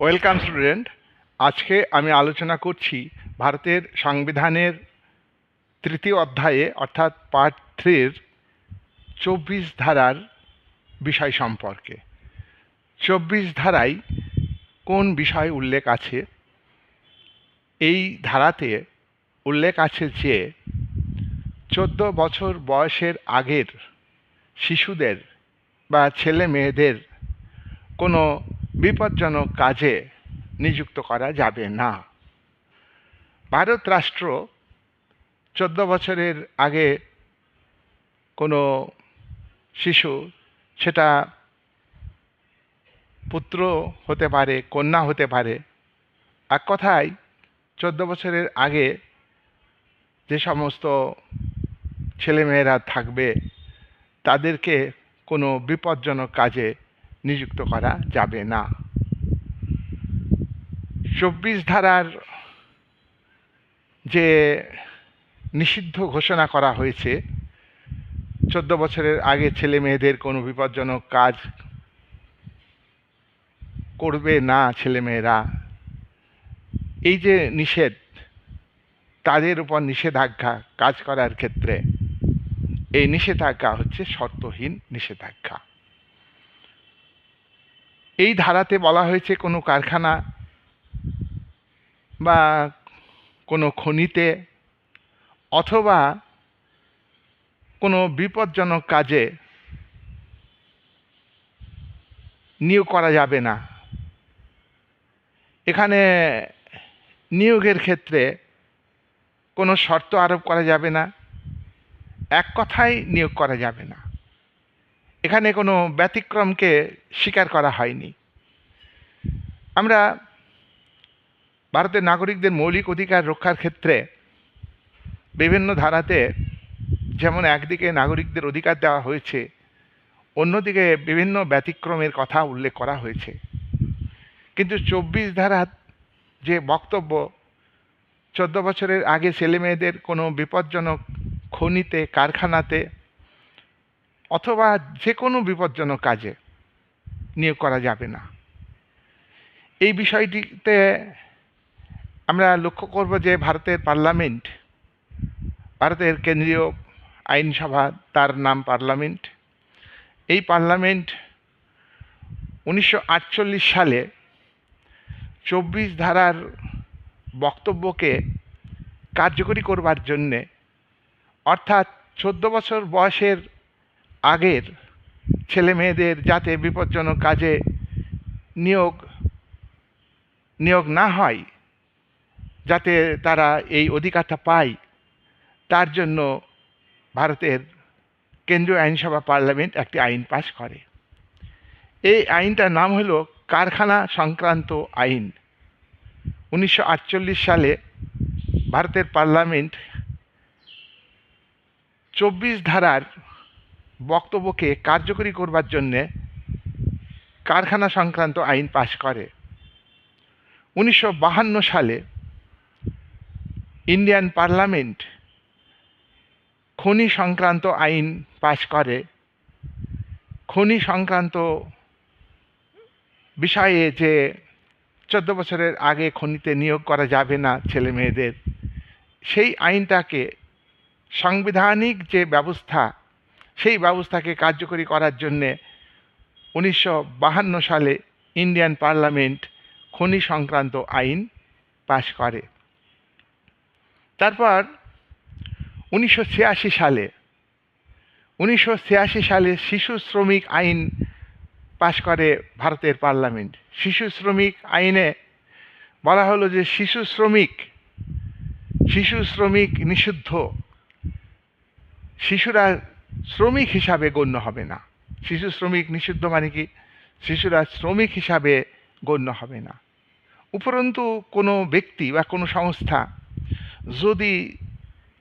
Welcome, student. আজকে আমি আলোচনা করছি ভারতের সংবিধানের তৃতীয় অধ্যায়ে, অর্থাৎ পার্ট থ্রির চব্বিশ ধারার বিষয় সম্পর্কে। চব্বিশ ধারায় কোন বিষয় উল্লেখ আছে? এই ধারাতে উল্লেখ আছে যে, চোদ্দ বছর বয়সের আগের শিশুদের বা ছেলে মেয়েদের কোনো বিপজ্জনক কাজে নিযুক্ত করা যাবে না। ভারত রাষ্ট্র চোদ্দ বছরের আগে কোনো শিশু, সেটা পুত্র হতে পারে, কন্যা হতে পারে, এক কথায় চোদ্দ বছরের আগে যে সমস্ত ছেলেমেয়েরা থাকবে, তাদেরকে কোনো বিপজ্জনক কাজে নিযুক্ত করা যাবে না। চব্বিশ ধারার যে নিষিদ্ধ ঘোষণা করা হয়েছে, চোদ্দ বছরের আগে ছেলে মেয়েদের কোনো বিপজ্জনক কাজ করবে না ছেলেমেয়েরা। এই যে নিষেধ, তাদের উপর নিষেধাজ্ঞা কাজ করার ক্ষেত্রে, এই নিষেধাজ্ঞা হচ্ছে শর্তহীন নিষেধাজ্ঞা। এই ধারাতে বলা হয়েছে কোনো কারখানা বা কোনো খনিতে অথবা কোনো বিপজ্জনক কাজে নিয়োগ করা যাবে না। এখানে নিয়োগের ক্ষেত্রে কোনো শর্ত আরোপ করা যাবে না। এক কথায় নিয়োগ করা যাবে না। এখানে কোনো ব্যতিক্রমকে স্বীকার করা হয়নি। আমরা ভারতের নাগরিকদের মৌলিক অধিকার রক্ষার ক্ষেত্রে বিভিন্ন ধারাতে যেমন একদিকে নাগরিকদের অধিকার দেওয়া হয়েছে, অন্যদিকে বিভিন্ন ব্যতিক্রমের কথা উল্লেখ করা হয়েছে। কিন্তু চব্বিশ ধারার যে বক্তব্য, চোদ্দ বছরের আগে ছেলেমেয়েদের কোনো বিপজ্জনক খনিতে, কারখানাতে অথবা যে কোনো বিপজ্জনক কাজে নিয়োগ করা যাবে না। এই বিষয়টিতে আমরা লক্ষ্য করব যে ভারতের পার্লামেন্ট, ভারতের কেন্দ্রীয় আইনসভা, তার নাম পার্লামেন্ট। এই পার্লামেন্ট উনিশশো আটচল্লিশ সালে চব্বিশ ধারার বক্তব্যকে কার্যকরী করবার জন্যে, অর্থাৎ চোদ্দ বছর বয়সের আগের ছেলে মেয়েদের যাতে বিপজ্জনক কাজে নিয়োগ নিয়োগ না হয়, যাতে তারা এই অধিকারটা পায়, তার জন্য ভারতের কেন্দ্রীয় আইনসভা পার্লামেন্ট একটি আইন পাশ করে। এই আইনটার নাম হলো কারখানা সংক্রান্ত আইন। উনিশশো আটচল্লিশ সালে ভারতের পার্লামেন্ট চব্বিশ ধারার বক্তব্যকে কার্যকরী করবার জন্যে কারখানা সংক্রান্ত আইন পাশ করে। উনিশশো সালে ইন্ডিয়ান পার্লামেন্ট খনি সংক্রান্ত আইন পাশ করে। খনি সংক্রান্ত বিষয়ে যে চোদ্দ বছরের আগে খনিতে নিয়োগ করা যাবে না ছেলে মেয়েদের সেই আইনটাকে সাংবিধানিক যে ব্যবস্থা সেই ব্যবস্থাকে কার্যকরী করার জন্যে উনিশশো সালে ইন্ডিয়ান পার্লামেন্ট খনি সংক্রান্ত আইন পাশ করে। তারপর উনিশশো ছিয়াশি সালে, উনিশশো ছিয়াশি সালে শিশু শ্রমিক আইন পাশ করে ভারতের পার্লামেন্ট। শিশু শ্রমিক আইনে বলা হলো যে শিশু শ্রমিক শিশু শ্রমিক নিষিদ্ধ। শিশুরা শ্রমিক হিসাবে গণ্য হবে না। শিশু শ্রমিক নিষিদ্ধ মানে কি? শিশুরা শ্রমিক হিসাবে গণ্য হবে না। উপরন্তু কোনো ব্যক্তি বা কোনো সংস্থা যদি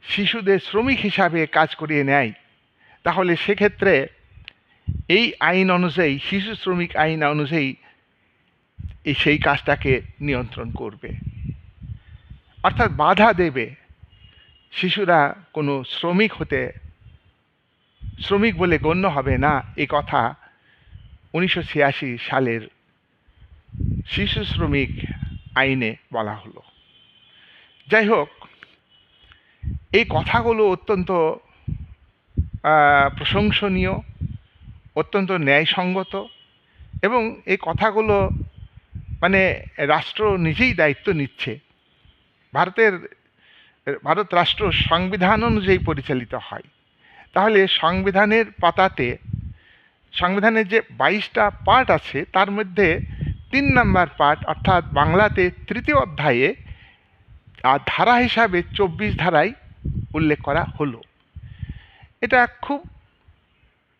শিশুদের শ্রমিক হিসাবে কাজ করিয়ে নেয়, তাহলে সেক্ষেত্রে এই আইন অনুযায়ী, শিশু শ্রমিক আইন অনুযায়ী সেই কাজটাকে নিয়ন্ত্রণ করবে। অর্থাৎ বাধা দেবে শিশুরা কোনো শ্রমিক হতে শ্রমিক বলে গণ্য হবে না এ কথা উনিশশো ছিয়াশি সালের শিশু শ্রমিক আইনে বলা হলো। যাই হোক, এই কথাগুলো অত্যন্ত প্রশংসনীয়, অত্যন্ত ন্যায়সঙ্গত এবং এই কথাগুলো মানে রাষ্ট্র নিজেই দায়িত্ব নিচ্ছে। ভারতের, ভারত রাষ্ট্র সংবিধান অনুযায়ী পরিচালিত হয়। তাহলে সংবিধানের পাতাতে, সংবিধানের যে বাইশটা পার্ট আছে, তার মধ্যে তিন নম্বর পার্ট অর্থাৎ বাংলাতে তৃতীয় অধ্যায়ে আর ধারা হিসাবে চব্বিশ ধারায় উল্লেখ করা হলো। এটা খুব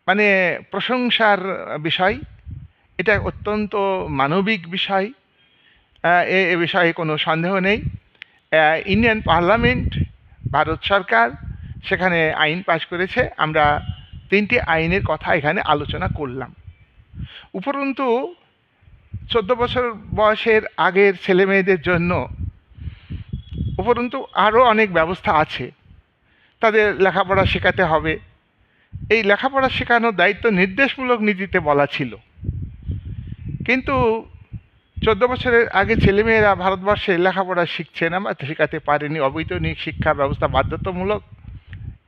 মানে প্রশংসার বিষয়, এটা অত্যন্ত মানবিক বিষয় এ এ বিষয়ে কোনো সন্দেহ নেই। ইন্ডিয়ান পার্লামেন্ট, ভারত সরকার সেখানে আইন পাশ করেছে। আমরা তিনটি আইনের কথা এখানে আলোচনা করলাম। উপরন্তু চোদ্দ বছর বয়সের আগের ছেলে মেয়েদের জন্য উপরন্তু আরও অনেক ব্যবস্থা আছে। তাদের লেখাপড়া শেখাতে হবে। এই লেখাপড়া শেখানোর দায়িত্ব নির্দেশমূলক নীতিতে বলা ছিল। কিন্তু চোদ্দ বছরের আগে ছেলেমেয়েরা ভারতবর্ষে লেখাপড়া শিখছে না বা শেখাতে পারেনি। অবৈতনিক শিক্ষা ব্যবস্থা বাধ্যতামূলক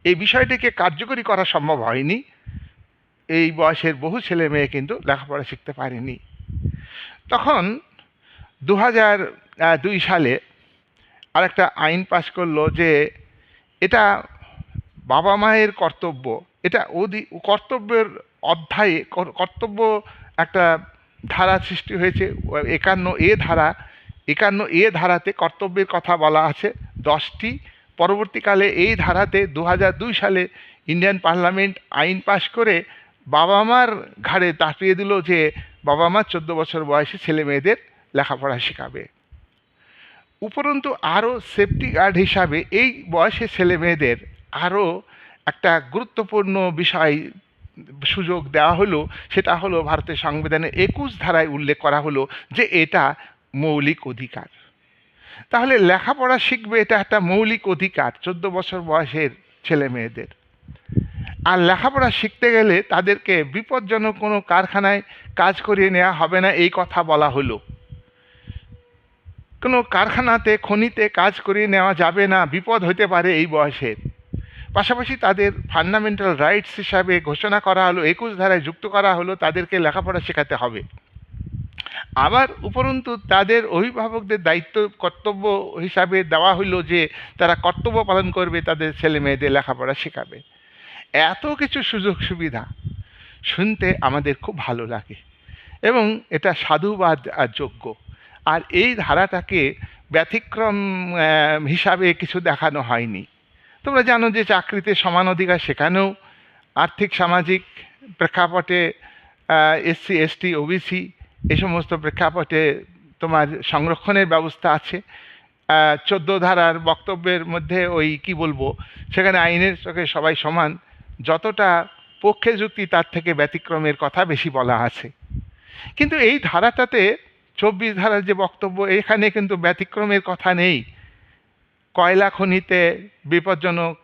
এই বিষয়টিকে কার্যকরী করা সম্ভব হয়নি। এই বয়সের বহু ছেলে মেয়ে কিন্তু লেখাপড়া শিখতে পারেনি। তখন দু দুই সালে আরেকটা আইন পাশ করল যে এটা বাবা মায়ের কর্তব্য, এটা অধি কর্তব্যের অধ্যায়ে কর্তব্য একটা ধারা সৃষ্টি হয়েছে। একান্ন এ ধারা, একান্ন এ ধারাতে কর্তব্যের কথা বলা আছে। দশটি পরবর্তীকালে এই ধারাতে দু সালে ইন্ডিয়ান পার্লামেন্ট আইন পাশ করে বাবা মার ঘাড়ে তাপিয়ে দিল যে বাবা মা চোদ্দ বছর বয়সে ছেলে মেয়েদের লেখাপড়া শেখাবে। উপরন্তু আরও সেফটি গার্ড হিসাবে এই বয়সে ছেলে মেয়েদের আরও একটা গুরুত্বপূর্ণ বিষয় সুযোগ দেওয়া হলো, সেটা হলো ভারতের সংবিধানে একুশ ধারায় উল্লেখ করা হলো যে এটা মৌলিক অধিকার। তাহলে লেখাপড়া শিখবে এটা একটা মৌলিক অধিকার, চোদ্দ বছর বয়সের ছেলে মেয়েদের। আর লেখাপড়া শিখতে গেলে তাদেরকে বিপজ্জনক কোনো কারখানায় কাজ করিয়ে নেওয়া হবে না, এই কথা বলা হলো। কোনো কারখানাতে, খনিতে কাজ করিয়ে নেওয়া যাবে না, বিপদ হতে পারে এই বয়সের। পাশাপাশি তাদের ফান্ডামেন্টাল রাইটস হিসাবে ঘোষণা করা হলো, একুশ ধারায় যুক্ত করা হলো, তাদেরকে লেখাপড়া শেখাতে হবে। আবার উপরন্তু তাদের অভিভাবকদের দায়িত্ব কর্তব্য হিসাবে দেওয়া হলো যে তারা কর্তব্য পালন করবে, তাদের ছেলে মেয়েদের লেখাপড়া শেখাবে। এত কিছু সুযোগ সুবিধা শুনতে আমাদের খুব ভালো লাগে এবং এটা সাধুবাদ আর যোগ্য। আর এই ধারাটাকে ব্যতিক্রম হিসাবে কিছু দেখানো হয়নি। তোমরা জানো যে চাকরিতে সমান অধিকার সেখানেও আর্থিক, সামাজিক প্রেক্ষাপটে এসসি, এসটি, ওবিসি এই সমস্ত প্রেক্ষাপটে তোমার সংরক্ষণের ব্যবস্থা আছে। চোদ্দ ধারার বক্তব্যের মধ্যে ওই কি বলব, সেখানে আইনের চোখে সবাই সমান। যতটা পক্ষে যুক্তি, তার থেকে ব্যতিক্রমের কথা বেশি বলা আছে। কিন্তু এই ধারাটাতে চব্বিশ ধারার যে বক্তব্য, এখানে কিন্তু ব্যতিক্রমের কথা নেই। কয়লা খনিতে বিপজ্জনক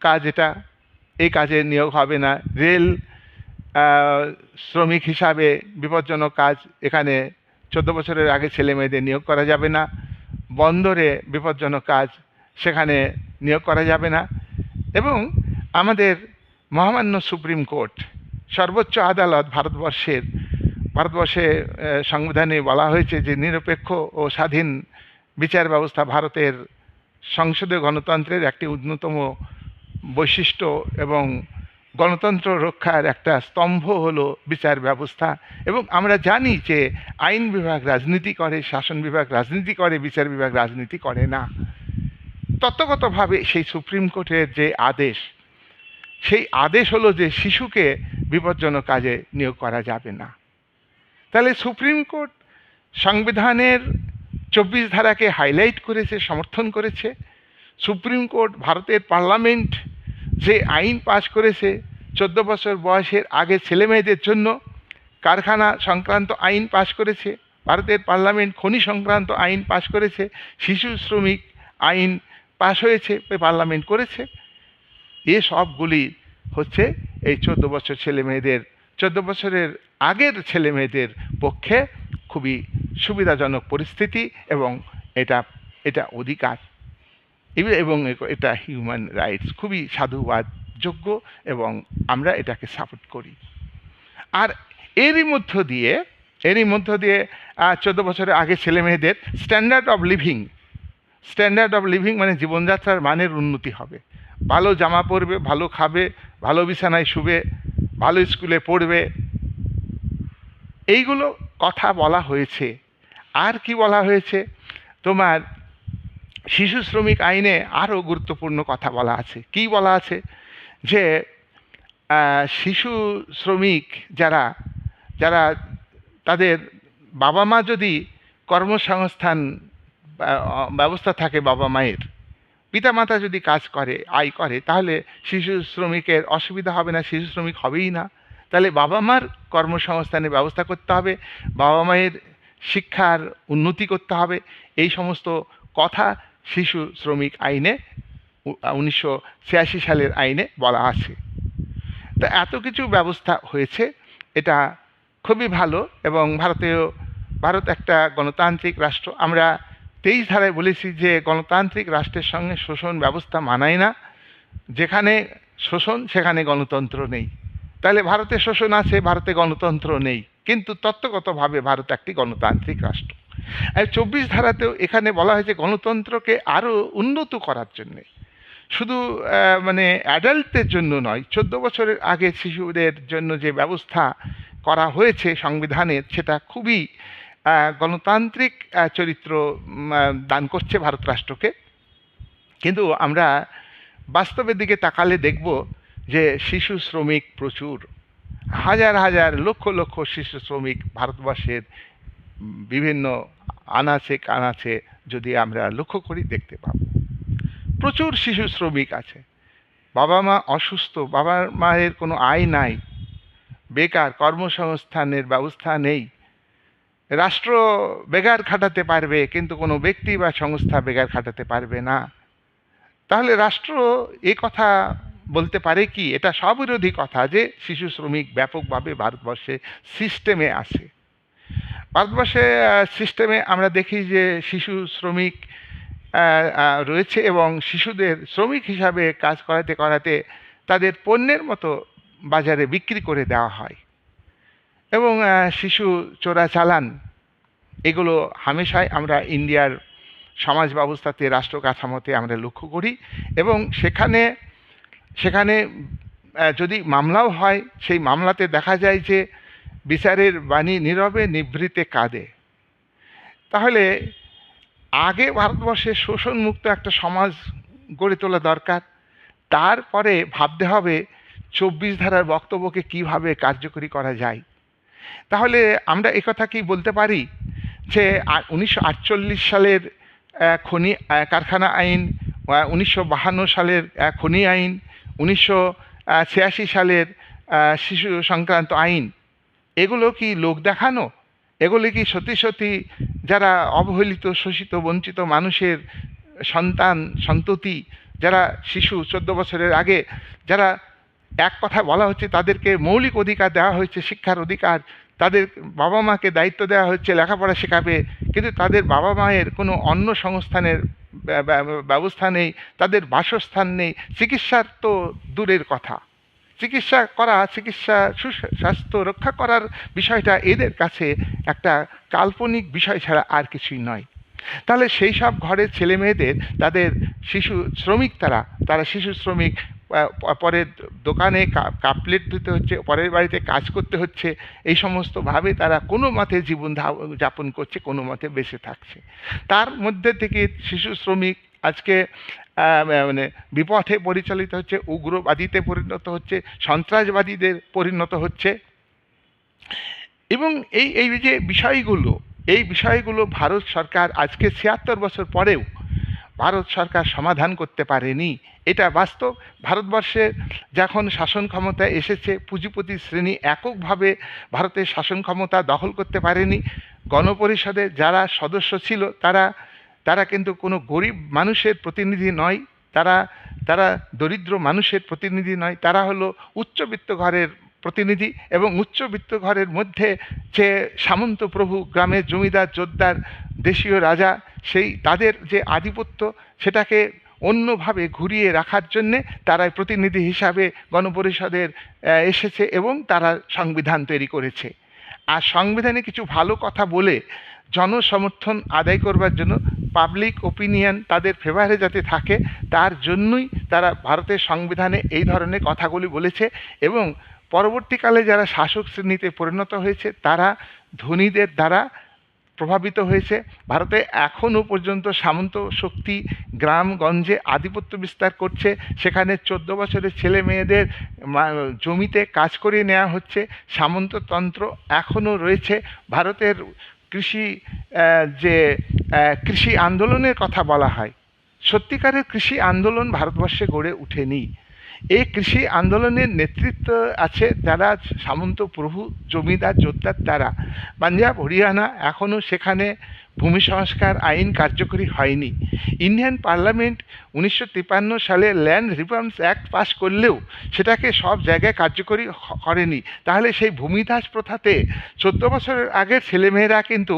কাজ, এটা এই কাজে নিয়োগ হবে না। রেল শ্রমিক হিসাবে বিপজ্জনক কাজ এখানে চোদ্দ বছরের আগে ছেলে মেয়েদের নিয়োগ করা যাবে না। বন্দরে বিপজ্জনক কাজ সেখানে নিয়োগ করা যাবে না। এবং আমাদের মহামান্য সুপ্রিম কোর্ট, সর্বোচ্চ আদালত ভারতবর্ষের, ভারতবর্ষে সংবিধানে বলা হয়েছে যে নিরপেক্ষ ও স্বাধীন বিচার ব্যবস্থা ভারতের সংসদীয় গণতন্ত্রের একটি অন্যতম বৈশিষ্ট্য এবং গণতন্ত্র রক্ষার একটা স্তম্ভ হলো বিচার ব্যবস্থা। এবং আমরা জানি যে আইন বিভাগ রাজনীতি করে, শাসন বিভাগ রাজনীতি করে, বিচার বিভাগ রাজনীতি করে না। তত্ত্বগতভাবে সেই সুপ্রিম কোর্টের যে আদেশ, সেই আদেশ হলো যে শিশুকে বিপজ্জনক কাজে নিয়োগ করা যাবে না। তাহলে সুপ্রিম কোর্ট সংবিধানের চব্বিশ ধারাকে হাইলাইট করেছে, সমর্থন করেছে। সুপ্রিম কোর্ট ভারতের পার্লামেন্ট যে আইন পাশ করেছে চোদ্দ বছর বয়সের আগে ছেলে মেয়েদের জন্য কারখানা সংক্রান্ত আইন পাশ করেছে, ভারতের পার্লামেন্ট খনি সংক্রান্ত আইন পাশ করেছে, শিশু শ্রমিক আইন পাশ হয়েছে, পার্লামেন্ট করেছে। এ সবগুলি হচ্ছে এই চোদ্দ বছর ছেলে মেয়েদের চোদ্দ বছরের আগের ছেলে মেয়েদের পক্ষে খুবই সুবিধাজনক পরিস্থিতি এবং এটা এটা অধিকার। এব- এটা হিউম্যান রাইটস খুবই সাধুবাদযোগ্য এবং আমরা এটাকে সাপোর্ট করি। আর এরই মধ্য দিয়ে, এরই মধ্য দিয়ে চোদ্দ বছরের আগে ছেলে মেয়েদের standard of living standard of living মানে জীবনযাত্রার মানের উন্নতি হবে। ভালো জামা পরবে, ভালো খাবে, ভালো বিছানায় শুবে, ভালো স্কুলে পড়বে। এইগুলো কথা বলা হয়েছে। আর কি বলা হয়েছে? তোমার শিশু শ্রমিক আইনে আরও গুরুত্বপূর্ণ কথা বলা আছে। কি বলা আছে? যে শিশু শ্রমিক যারা যারা তাদের বাবা মা যদি কর্মসংস্থান ব্যবস্থা থাকে বাবা মায়ের, পিতামাতা যদি কাজ করে, আয় করে, তাহলে শিশু শ্রমিকের অসুবিধা হবে না, শিশু শ্রমিক হবেই না। তাহলে বাবা মার কর্মসংস্থানের ব্যবস্থা করতে হবে, বাবা মায়ের শিক্ষার উন্নতি করতে হবে, এই সমস্ত কথা শিশু শ্রমিক আইনে উনিশশো ছিয়াশি সালের আইনে বলা আছে। তা এত কিছু ব্যবস্থা হয়েছে, এটা খুবই ভালো এবং ভারতীয়, ভারত একটা গণতান্ত্রিক রাষ্ট্র। আমরা তেইশ ধারায় বলেছি যে গণতান্ত্রিক রাষ্ট্রের সঙ্গে শোষণ ব্যবস্থা মানায় না। যেখানে শোষণ, সেখানে গণতন্ত্র নেই। তাহলে ভারতে শোষণ আছে, ভারতে গণতন্ত্র নেই। কিন্তু তত্ত্বগতভাবে ভারত একটি গণতান্ত্রিক রাষ্ট্র। চব্বিশ ধারাতেও এখানে বলা হয়েছে গণতন্ত্রকে আরও উন্নত করার জন্যে। শুধু মানে অ্যাডাল্টদের জন্য নয়, চোদ্দ বছরের আগে শিশুদের জন্য যে ব্যবস্থা করা হয়েছে সংবিধানের সেটা খুবই গণতান্ত্রিক চরিত্র দান করছে ভারত রাষ্ট্রকে কিন্তু আমরা বাস্তবের দিকে তাকালে দেখব যে শিশু শ্রমিক প্রচুর। হাজার হাজার, লক্ষ লক্ষ শিশু শ্রমিক ভারতবর্ষের বিভিন্ন আনাচে কানাচে যদি আমরা লক্ষ্য করি, দেখতে পাবো। প্রচুর শিশু শ্রমিক আছে। বাবা মা অসুস্থ, বাবা মায়ের কোনো আয় নাই, বেকার কর্মসংস্থানের ব্যবস্থা নেই। রাষ্ট্র বেকার খাটাতে পারবে, কিন্তু কোনো ব্যক্তি বা সংস্থা বেকার খাটাতে পারবে না। তাহলে রাষ্ট্র এ কথা বলতে পারে কি? এটা স্ববিরোধী কথা যে শিশু শ্রমিক ব্যাপকভাবে ভারতবর্ষে সিস্টেমে আছে। ভারতবর্ষে সিস্টেমে আমরা দেখি যে শিশু শ্রমিক রয়েছে এবং শিশুদের শ্রমিক হিসাবে কাজ করাতে করাতে তাদের পণ্যের মতো বাজারে বিক্রি করে দেওয়া হয়। এবং শিশু চোরাচালান এগুলো হামেশাই আমরা ইন্ডিয়ার সমাজ ব্যবস্থাতে, রাষ্ট্র কাঠামোতে আমরা লক্ষ্য করি এবং সেখানে সেখানে যদি মামলাও হয়, সেই মামলাতে দেখা যায় যে বিচারের বাণী নীরবে নিভৃতে কাঁদে। তাহলে আগে ভারতবর্ষে শোষণমুক্ত একটা সমাজ গড়ে তোলা দরকার। তারপরে ভাবতে হবে চব্বিশ ধারার বক্তব্যকে কীভাবে কার্যকরী করা যায়। তাহলে আমরা একথা কি বলতে পারি? যে উনিশশো আটচল্লিশ সালের খনি কারখানা আইন উনিশশো সালের খনি আইন, উনিশশো ছিয়াশি সালের শিশু সংক্রান্ত আইন। এগুলো কি লোক দেখানো? এগুলি কি সত্যি সত্যি যারা অবহেলিত, শোষিত, বঞ্চিত মানুষের সন্তান, সন্ততি, যারা শিশু চোদ্দ বছরের আগে, যারা এক কথা বলা হচ্ছে তাদেরকে মৌলিক অধিকার দেওয়া হয়েছে, শিক্ষার অধিকার, তাদের বাবা মাকে দায়িত্ব দেওয়া হচ্ছে, লেখাপড়া শেখাবে, কিন্তু তাদের বাবা মায়ের কোনো অন্য সংস্থানের ব্যা- ব্যা- ব্যবস্থা নেই, তাদের বাসস্থান নেই, চিকিৎসার তো দূরের কথা। চিকিৎসা করা চিকিৎসা সুস্বাস্থ্য রক্ষা করার বিষয়টা এদের কাছে একটা কাল্পনিক বিষয় ছাড়া আর কিছুই নয়। তাহলে সেই সব ঘরের ছেলে মেয়েদের তাদের শিশু শ্রমিক তারা তারা শিশু শ্রমিক আহ, প- পরের দোকানে কা- কাপ প্লেট ধুতে হচ্ছে পরের বাড়িতে কাজ করতে হচ্ছে এই সমস্তভাবে তারা কোনো মতে জীবন যাপন করছে কোনো মতে বেঁচে থাকছে। তার মধ্যে থেকে শিশু শ্রমিক আজকে মানে বিপথে পরিচালিত হচ্ছে, উগ্রবাদীতে পরিণত হচ্ছে, সন্ত্রাসবাদীদের পরিণত হচ্ছে। এবং এই এই যে বিষয়গুলো, এই বিষয়গুলো ভারত সরকার আজকে ছিয়াত্তর বছর পরেও ভারত সরকার সমাধান করতে পারেনি। এটা বাস্তব। ভারতবর্ষে যখন শাসন ক্ষমতা এসেছে, পুঁজিপতি শ্রেণি এককভাবে ভারতের শাসন ক্ষমতা দখল করতে পারেনি। গণপরিষদে যারা সদস্য ছিল, তারা তারা কিন্তু কোনো গরিব মানুষের প্রতিনিধি নয়, তারা তারা দরিদ্র মানুষের প্রতিনিধি নয়, তারা হলো উচ্চবিত্ত ঘরের প্রতিনিধি এবং উচ্চবিত্ত ঘরের মধ্যে যে সামন্ত প্রভু গ্রামের জমিদার, জোদ্দার, দেশীয় রাজা, সেই তাদের যে আধিপত্য সেটাকে অন্যভাবে ঘুরিয়ে রাখার জন্যে তারাই প্রতিনিধি হিসাবে গণপরিষদের এসেছে এবং তারা সংবিধান তৈরি করেছে। আর সংবিধানে কিছু ভালো কথা বলে জনসমর্থন আদায় করবার জন্য পাবলিক ওপিনিয়ন তাদের ফেভারে যাতে থাকে, তার জন্যই তারা ভারতের সংবিধানে এই ধরনের কথাগুলি বলেছে এবং পরবর্তীকালে যারা শাসক শ্রেণীতে পরিণত হয়েছে, তারা ধনীদের দ্বারা প্রভাবিত হয়েছে। ভারতে এখনও পর্যন্ত সামন্ত শক্তি গ্রামগঞ্জে আধিপত্য বিস্তার করছে। সেখানে চোদ্দ বছরের ছেলে মেয়েদের জমিতে কাজ করিয়ে নেওয়া হচ্ছে। সামন্ততন্ত্র এখনও রয়েছে। ভারতের কৃষি যে কৃষি আন্দোলনের কথা বলা হয় সত্যিকারের কৃষি আন্দোলন ভারতবর্ষে গড়ে ওঠেনি এই কৃষি আন্দোলনের নেতৃত্ব আছে যারা সামন্ত প্রভু, জমিদার, যোদ্ধার দ্বারা। পাঞ্জাব, হরিয়ানা এখনও সেখানে ভূমি সংস্কার আইন কার্যকরী হয়নি। ইন্ডিয়ান পার্লামেন্ট উনিশশো তিপ্পান্ন সালে ল্যান্ড রিফর্মস অ্যাক্ট পাস করলেও সেটাকে সব জায়গায় কার্যকরী করেনি। তাহলে সেই ভূমিদাস প্রথাতে চোদ্দ বছরের আগের ছেলেমেয়েরা কিন্তু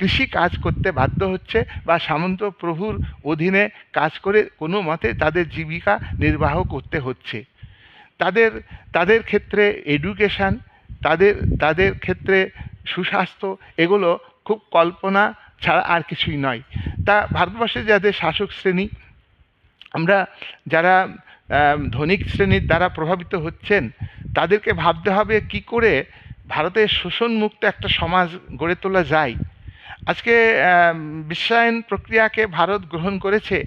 কৃষি কাজ করতে বাধ্য হচ্ছে বা সামন্ত প্রভুর অধীনে কাজ করে কোনো মতে তাদের জীবিকা নির্বাহ করতে হচ্ছে। তাদের তাদের ক্ষেত্রে এডুকেশান তাদের তাদের ক্ষেত্রে সুস্বাস্থ্য, এগুলো খুব কল্পনা ছাড়া আর কিছুই নয়। তা ভারতবর্ষে যাদের শাসক শ্রেণি, আমরা যারা ধনিক শ্রেণির দ্বারা প্রভাবিত হচ্ছেন, তাদেরকে ভাবতে হবে কি করে ভারতের শোষণমুক্ত একটা সমাজ গড়ে তোলা যায়। আজকে বিশ্বায়ন প্রক্রিয়াকে ভারত গ্রহণ করেছে,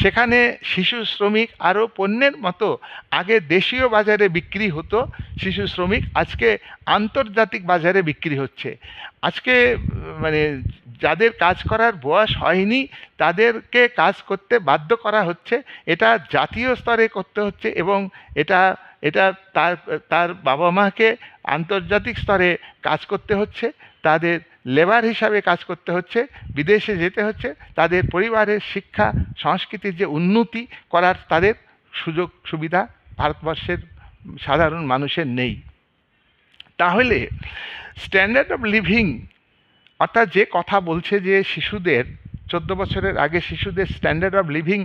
সেখানে শিশু শ্রমিক আরও পণ্যের মতো আগে দেশীয় বাজারে বিক্রি হতো, শিশু শ্রমিক আজকে আন্তর্জাতিক বাজারে বিক্রি হচ্ছে। আজকে মানে যাদের কাজ করার বয়স হয়নি, তাদেরকে কাজ করতে বাধ্য করা হচ্ছে, এটা জাতীয় স্তরে করতে হচ্ছে এবং এটা এটা তার তার বাবা মাকে আন্তর্জাতিক স্তরে কাজ করতে হচ্ছে, তাদের লেবার হিসাবে কাজ করতে হচ্ছে, বিদেশে যেতে হচ্ছে, তাদের পরিবারের শিক্ষা, সংস্কৃতির যে উন্নতি করার তাদের সুযোগ, সুবিধা ভারতবর্ষের সাধারণ মানুষের নেই। তাহলে স্ট্যান্ডার্ড অফ লিভিং অর্থাৎ যে কথা বলছে যে শিশুদের, চোদ্দ বছরের আগে শিশুদের স্ট্যান্ডার্ড অফ লিভিং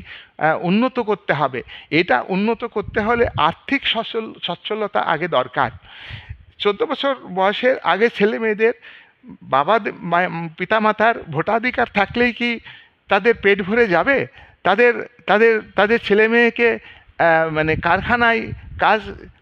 উন্নত করতে হবে, এটা উন্নত করতে হলে আর্থিক সচ্ছল সচ্ছলতা আগে দরকার। চোদ্দ বছর বয়সের আগে ছেলে মেয়েদের বাবা পিতামাতার ভোটাধিকার থাকলেই কি তাদের পেট ভরে যাবে? তাদের তাদের তাদের ছেলে মেয়েকে মানে কারখানায় কাজ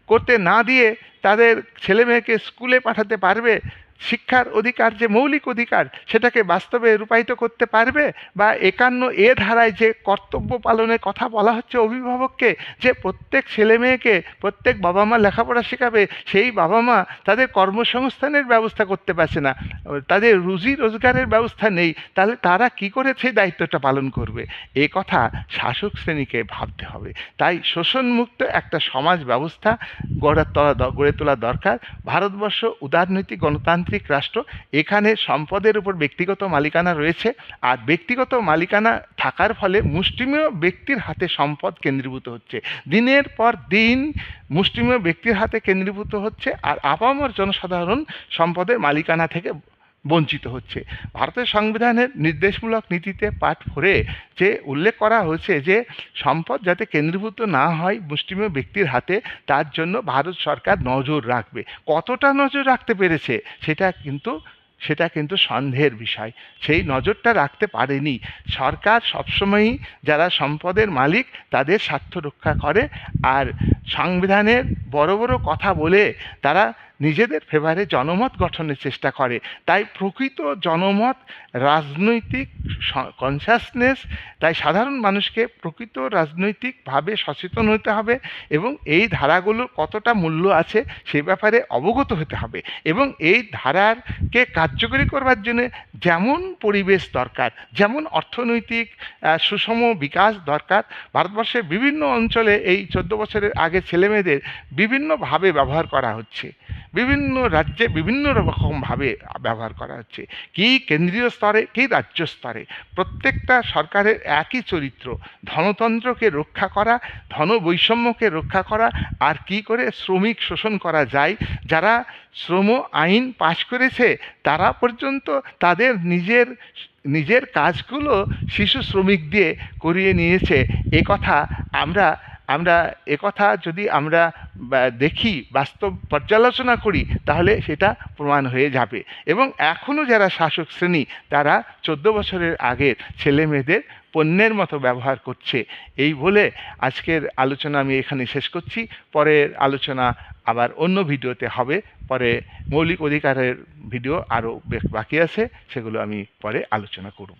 করতে না দিয়ে তাদের ছেলে মেয়েকে স্কুলে পাঠাতে পারবে? শিক্ষার অধিকার যে মৌলিক অধিকার, সেটাকে বাস্তবে রূপায়িত করতে পারবে বা একান্ন এ ধারায় যে কর্তব্য পালনের কথা বলা হচ্ছে অভিভাবককে, যে প্রত্যেক ছেলে মেয়েকে, প্রত্যেক বাবা মা লেখাপড়া শেখাবে, সেই বাবা মা তাদের কর্মসংস্থানের ব্যবস্থা করতে পারছে না। তাদের রুজি রোজগারের ব্যবস্থা নেই, তাহলে তারা কি করে সেই দায়িত্বটা পালন করবে? এ কথা শাসক শ্রেণীকে ভাবতে হবে। তাই শোষণমুক্ত একটা সমাজ ব্যবস্থা গড়ে তোলা গড়ে তোলা দরকার। ভারতবর্ষ উদারনৈতিক গণতান্ত্রিক রাষ্ট্র, এখানে সম্পদের উপর ব্যক্তিগত মালিকানা রয়েছে আর ব্যক্তিগত মালিকানা থাকার ফলে মুষ্টিমেয় ব্যক্তির হাতে সম্পদ কেন্দ্রীভূত হচ্ছে। দিনের পর দিন মুষ্টিমেয় ব্যক্তির হাতে কেন্দ্রীভূত হচ্ছে আর আপামর জনসাধারণ সম্পদের মালিকানা থেকে বঞ্চিত হচ্ছে। ভারতের সংবিধানের নির্দেশমূলক নীতিতে পাঠ ফোরে যে উল্লেখ করা হয়েছে যে সম্পদ যাতে কেন্দ্রীভূত না হয় মুষ্টিমেয় ব্যক্তির হাতে, তার জন্য ভারত সরকার নজর রাখবে। কতটা নজর রাখতে পেরেছে সেটা কিন্তু সেটা কিন্তু সন্দেহের বিষয়। সেই নজরটা রাখতে পারেনি। সরকার সবসময়ই যারা সম্পদের মালিক, তাদের স্বার্থ রক্ষা করে। আর সংবিধানের বড় বড় কথা বলে তারা নিজেদের ফেভারে জনমত গঠনের চেষ্টা করে। তাই প্রকৃত জনমত রাজনৈতিক কনসাসনেস তাই সাধারণ মানুষকে প্রকৃত রাজনৈতিকভাবে সচেতন হতে হবে এবং এই ধারাগুলোর কতটা মূল্য আছে সে ব্যাপারে অবগত হতে হবে এবং এই ধারারকে কার্যকরী করবার জন্য যেমন পরিবেশ দরকার, যেমন অর্থনৈতিক সুষম বিকাশ দরকার, ভারতবর্ষের বিভিন্ন অঞ্চলে এই চোদ্দ বছরের আগে ছেলেমেয়েদের বিভিন্নভাবে ব্যবহার করা হচ্ছে। বিভিন্ন রাজ্যে বিভিন্ন রকমভাবে ব্যবহার করা হচ্ছে। কি কেন্দ্রীয় স্তরে কি রাজ্য স্তরে? প্রত্যেকটা সরকারের একই চরিত্র। ধনতন্ত্রকে রক্ষা করা ধন বৈষম্যকে রক্ষা করা আর কি করে শ্রমিক শোষণ করা যায়, যারা শ্রম আইন পাশ করেছে, তারা পর্যন্ত তাদের নিজের নিজের কাজগুলো শিশু শ্রমিক দিয়ে করিয়ে নিয়েছে। এ কথা আমরা আমরা একথা যদি আমরা দেখি, বাস্তব পর্যালোচনা করি, তাহলে সেটা প্রমাণ হয়ে যাবে। এবং এখনও যারা শাসক শ্রেণি, তারা চোদ্দ বছরের আগের ছেলে মেয়েদের পণ্যের মতো ব্যবহার করছে। এই বলে আজকের আলোচনা আমি এখানে শেষ করছি। পরের আলোচনা আবার অন্য ভিডিওতে হবে। পরে মৌলিক অধিকারের ভিডিও আরও বাকি আছে, সেগুলো আমি পরে আলোচনা করব।